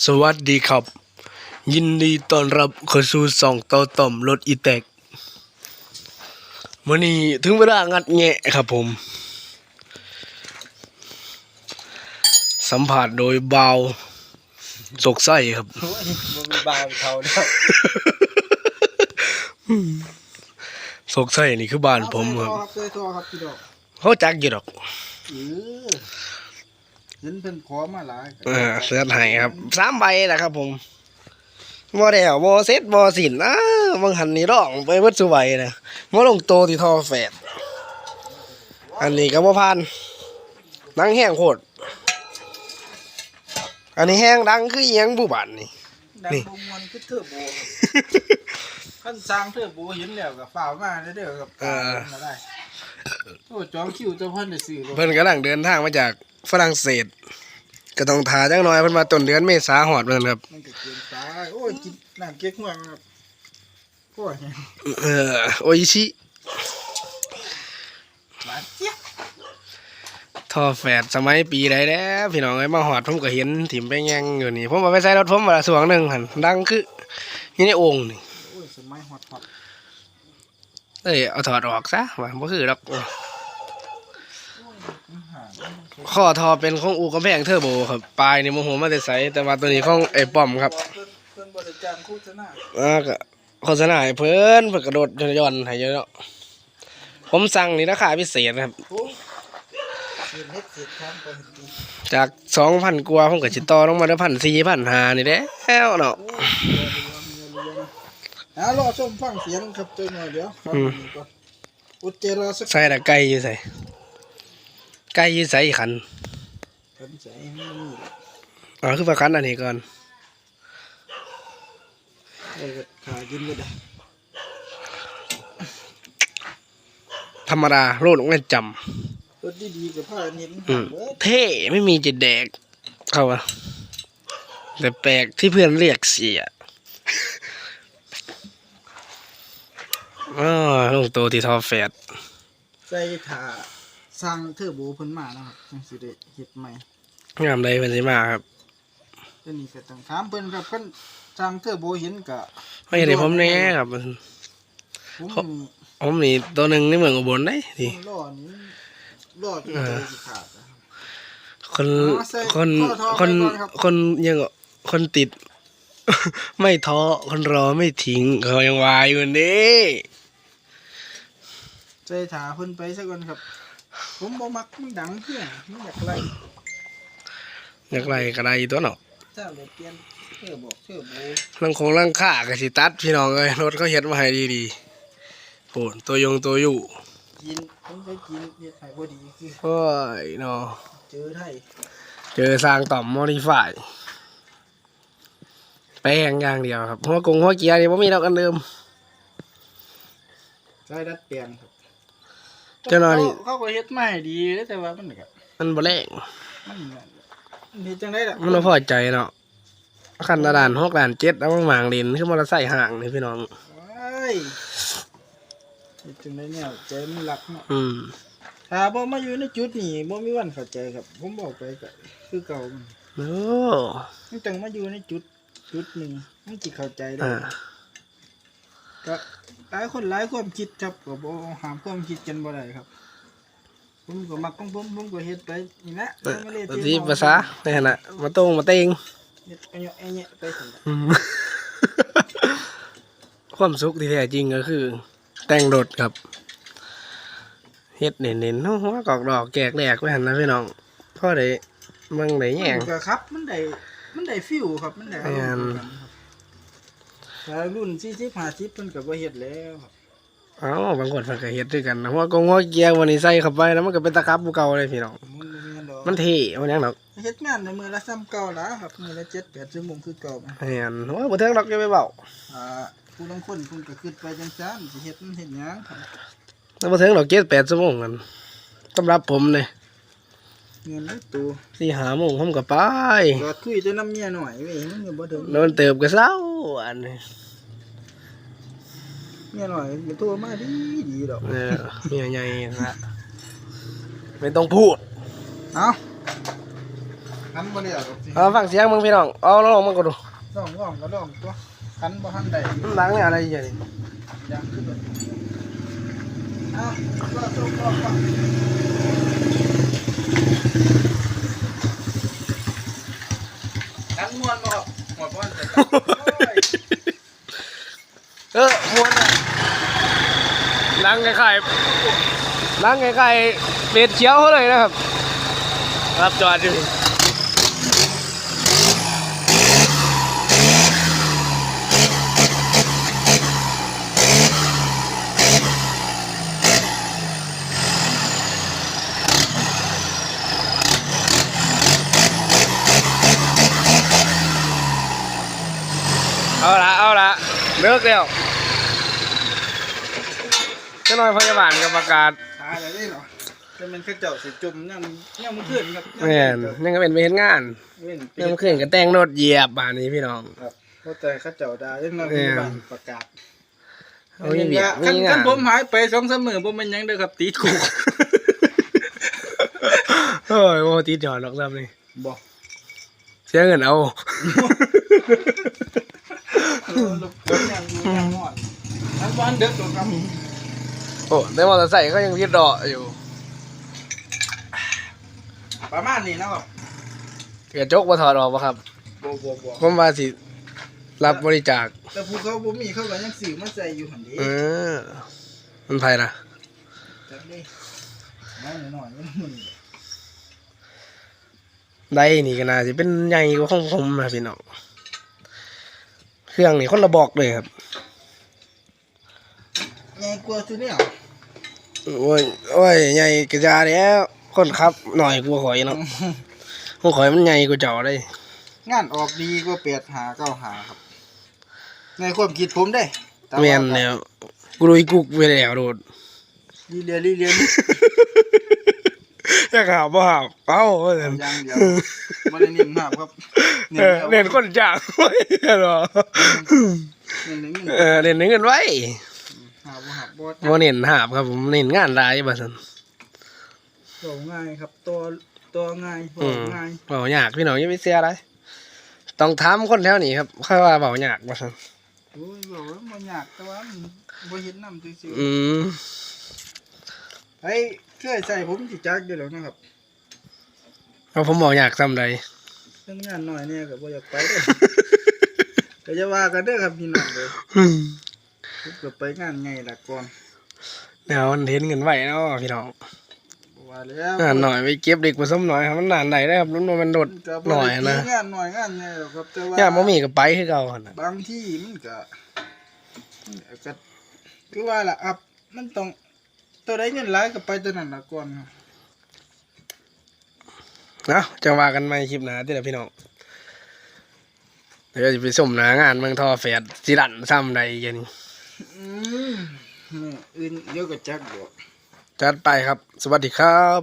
สวัสดีครับ ยินดีต้อนรับเข้าสู่สองเต่าต่อมรถอีแตกวันนี้ถึงเวลางัดแงะครับผม สัมผัสโดยเบาวสกไส้ครับโอ้ยมันมีบาวเขาแล้วสกไส้นี่คือบ้านผมครับเคยโทรครับพี่ดอกเขาจักอยู่ดอก เออเห็นเพิ่นขอมาหลายเออเสื้อไห้ครับสามใบนะครับผมบ่ได้วบ่เซ็ตบ่สินอ้าบางหันนี่ร้องไปเบิดสุใบนะบ่ลงโตที่ท่อแฝดอันนี้ก็บ่ผ่านดังแห้งโคตรอันนี้แห้งดังคืออีหยังบุบันนี่ดังนี่บ่มวนคือเทอร์โบคันสร้างเทอร์โบเห็นแล้วก็ฝ่าวมาเด้อครับเออมาได้โอ้จองคิวเจ้าพันได้ซื้อรถเพิ่นกำลังเดินทางมาจาก ฝรั่งเศส ก็ต้องทาจังน้อยเพิ่นมาต้นเดือนเมษาฮอดเพิ่นครับ มันก็เกินตายโอ้ยกินน้ำเก๊กฮวงครับโอ้ยเออโออิชิหวานเจี๊ยบท่อแฝดสมัยปีใดแล้วพี่น้องเอ้ยมาฮอดผมก็เห็นถิ่มไปแยงอยู่นี่ผมเอาไปใส่รถผมมาละสวงหนึงหั่นดังคืออยู่ในโอ่งนี่โอ้ยสมัยฮอตฮอตเอ้ยเอาถอดออกซะว่าบ่คือดอกอื้อห่า ข้อทอเป็นของอูกำแพงเทอร์โบครับ ปลายนี่โมโหมาแต่ใสแต่ว่าตัวนี้ของไอ้ป้อมครับเพิ่นเพิ่นบ่ได้จ้างโฆษณาอ่าก็โฆษณาให้เพิ่นเพิ่นกระโดดย่อนๆให้เยอะเนาะผมสั่งนี่ราคาพิเศษครับ โอ้เสียเฮ็ดเสียทำไปเห็นดีจาก2,000กว่าผมก็สิต่อลงมาได้1,400 1,500นี่แหล้วเนาะโอ้ยเรือเรือเรือเรือนะอะรอชมฟังเสียงครับตัวหน่อยเดี๋ยวครับนี่ก่อนอุดเจรอสัก ใส่ละไก่อยู่ใส่ ไก่อยู่ใส่ขันขันใจไม่มีหรอกอ๋อคือว่าขันอันนี้ก่อนเอ้ยก็ขากินก็ได้ธรรมดาโลดลงเล่นจรถดีๆกับผ้าเน้นำอืมเบิดเท่ไม่มีจะแดก เข้ามาแต่แปลกที่เพื่อนเรียกเสียอ๋อลงโตที่ทอแฟดใส่ถ่า สร้างเทอร์โบเพิ่นมานะครับจังสิได้เฮ็ดใหม่งามใดเป็นสิมาครับตัวนี้ก็ต้องถามเพิ่นครับเพิ่นสร้างเทอร์โบเห็นก็ไม่ได้ผมแน่ครับผมเขาผมนี่ตัวหนึ่งในเมืองอุบลได้ทีผมรอนี้รอจนใจสิขาดนะครับคนอ๋อใส่คนข้อท้อคนไว้ก่อนครับคนยังก็คนติด ไม่ท้อคนรอไม่ทิ้งเขายังวายอยู่นี่ใจถาเพิ่นไปซะก่อนครับ ผมบ่มักมันดังเพื่อนมันอยากไล่อยากไรก็ได้ตัวเนาะถ้าเลยเปลี่ยนเทื่อบอกเทื่อโบลังคงลังค่าก็สิตัดพี่น้องเอ้ยรถเขาเฮ็ดมาให้ดีๆโอ้ตัวยงตัวอยู่กินผมไปกินเฮ็ดให้บ่ดีคือโอ้ยเนาะเจอไทยเจอสร้างต่อมมอดิฟายแป้งอย่างเดียวครับหัวกงหัวเกียร์นี่บ่มีดอกอันเดิมใช้ดัดแปลงครับ เจ้าหน้าที่ เขาเขาก็เฮ็ดมาให้ดีเด้อแต่ว่ามันก็มันบ่แรงมันนั่นมันเฮ็ดจังไดล่ะมันบ่พอใจเนาะคันละด่านหกด่านเจ็ดเอามาหมางเลนคือมอเตอร์ไซค์ห่างนี่พี่น้องว้ายเฮ็ดจังไดแนวใจมันรักเนาะอืมถ้าบ่มาอยู่ในจุดนี้บ่มีวันเข้าใจครับ ผมบอกไปก็คือเก่ามันโอ้มันต้องมาอยู่ในจุดจุดหนึ่งมันสิเข้าใจได้ อ่า ก็หลายคนหลายความคิดครับก็บ่ห้ามความคิดกันบ่ได้ครับ ผมก็มักของผมผมก็เฮ็ดไปนี่นะเออไม่ได้ปฏิภาษาในขณะมาตรงมาเต็งเฮ็ดเอาเนาะเอาเนาะไปซั่นล่ะอืม ความสุขที่แท้จริงก็คือ แต่งรถครับเฮ็ดเน้นๆเนาะหัวกอกดอกแกกแหลกไว้หันนะพี่น้องพ่อได้เบิ่งได้แย่งมันก็ครับ มันได้มันได้ฟิวครับมันได้อารมณ์กันครับ ถ้ารุ่น40 50เพิ่นก็บ่เฮ็ดแล้วครับเอ้าบางคนเพิ่นก็เฮ็ดด้วยกันนะหัวกงหัวเกียร์วันนี้ใส่เข้าไปแล้วมันก็เป็นตะกับผู้เก่าเลยพี่น้องมันบ่แม่นดอกมันเท่มันหยังดอกเฮ็ดงานในมือละซ้ำเก่าละครับมือละ7 8ชั่วโมงคือเก่านะแม่นโอ้ยบ่เทิงดอกอย่าไปเว้าอ่าผู้ลางคนเพิ่นก็คิดไปจังซั่นสิเฮ็ดมันเฮ็ดหยังครับแล้วบ่เทิงดอก7 8ชั่วโมงกันสำหรับผมนี่ เงินในตู้4 5โมงผมก็ไปกอดคุยแต่น้ำเมียหน่อยเว้ยมันก็บ่ถึงโดนเติบก็เศร้าอันนี้เมียหน่อยมันโทรมาดีดีดอกเออเมียใหญ่นะไม่ต้องพูดเอาคันบ่ได้เอาดอกสิเอาฟังเสียงมึงพี่น้องเอาลองมันก็ดูร้องร้องก็ร้องตัวคันบ่ทันได้มันดังเนี่ยอะไรอย่างนี้ยังขึ้นเลยอ้าวก็ส่งก็ ก็คันม่วนบ่หมดบ่อนจะโอ้ยเออมวนอะดังคล้ายๆดังคล้ายๆเป็ดเชียวเขาเลยนะครับ ครับจอดอยู่ ละเอาละเลิกแล้วเจ้าหน่อยพยาบาลกับประกาศตายแล้วนี่เนาะจะเป็นข้าเจ้าสิจุ่มย่ำย่ำมันขึ้นครับแม่นยังก็เป็นเวรงานเว้นยังขึ้นก็แต่งรถเหยียบบ้านนี้พี่น้อง ครับเพราะแต่ข้าเจ้าดาเรื่องนั้นแม่นบ้านประกาศเอามีเบียคันมีคังานนผมหายไปสองสามมื้อผมเป็นหยังเด้อครับติดคุกโอ้ยโมติดจอดหรอกซ้ำนี่บ่เสียเงินเอา ทั้งวันเด็กตัวครับโอ้แต่มอเตอร์ไซค์ก็ยังพิดดอกอยู่ประมาณนี้นะครับกระจกมาถอดออกปะครับบ่บ่บ่ผมว่าสิ รับบริจาคแต่ผู้เขาบ่มีเขาก็ยังซื้อมาใส่อยู่หั่นเด้เออ มันไผนะจักเด้น้อยหน่อยๆมันมึนได้นี่ก็น่าสิเป็นใหญ่กว่าของผมนะพี่น้อง เครื่องนี่คนละบอกเลยครับใหญ่กว่าซุเนี่ยโอ้ยโอ้ยใหญ่กระจาแล้วคนขับหน่อยกว่าข่อยเนาะของข่อยมันใหญ่กว่าเจ้าเลยงานออกดีกว่า8หา9หาครับ ในความคิดผมเด้แต่ว่าแม่นแล้วกูรุยกุกไปแล้วโดดลีเลียลีเลีย นี่อยากหาบ่หาเอาเว่าซั่นยังเดียวบ่ได้นิ่มมากครับเออเล่นคนจ้างไว้เหรอเน้นเน้นเออเล่นเงินไว้หาบ่หาบ่บ่เน้นหาบครับผมเน้นงานหลายบัดซั่นโตง่ายครับตัวตัวง่ายบอือกมง่ายเว้ายากพี่น้องอย่าไปเสียอะไรต้องถามคนแถวนี้ครับค่อยว่าเว้ายากบัดซั่นโอ้ยบอกว่าบ่ยากแต่ว่ามันบ่เห็นนำซื่ออืมๆ ไอ้เคยใส่ผมสิจักอยู่แล้วนะครับเอาผมบอกอยากซ้ำใดเรื่องงานน้อยเนี่ยก็บ่อยากไปเด้อก็จะว่ากันเด้อครับพี่น้องเด้อผมก็ไปงานใหญ่ละก่อนเดี๋ยวมันเห็นเงินไว้เนาะพี่น้องบ่ว่าแล้วงานหน่อยไปเก็บเด็กผสมหน่อยครับมันนานใดได้ครับมันบ่แมันโดดก็หน่อยนะงานน้อยงานใหญ่หรอกครับแต่ว่าย่ามบ่มีก็ไปคือเก่าหั่นน่ะบางที่มันก็มันก็คือว่าล่ะครับมันต้อง ตัวใดเงินหลายก็ไปตัวนั้นละก่อนครับเนาะจะว่ากันใหม่คลิปหน้าติล่ะพี่น้องเดี๋ยวจะไปส่มหน้างานเมืองทอแฟดสิดันซ้ำใดเย็นอืมนี่อื่นเดี๋ยวก็จักบอกจัดไปครับ สวัสดีครับ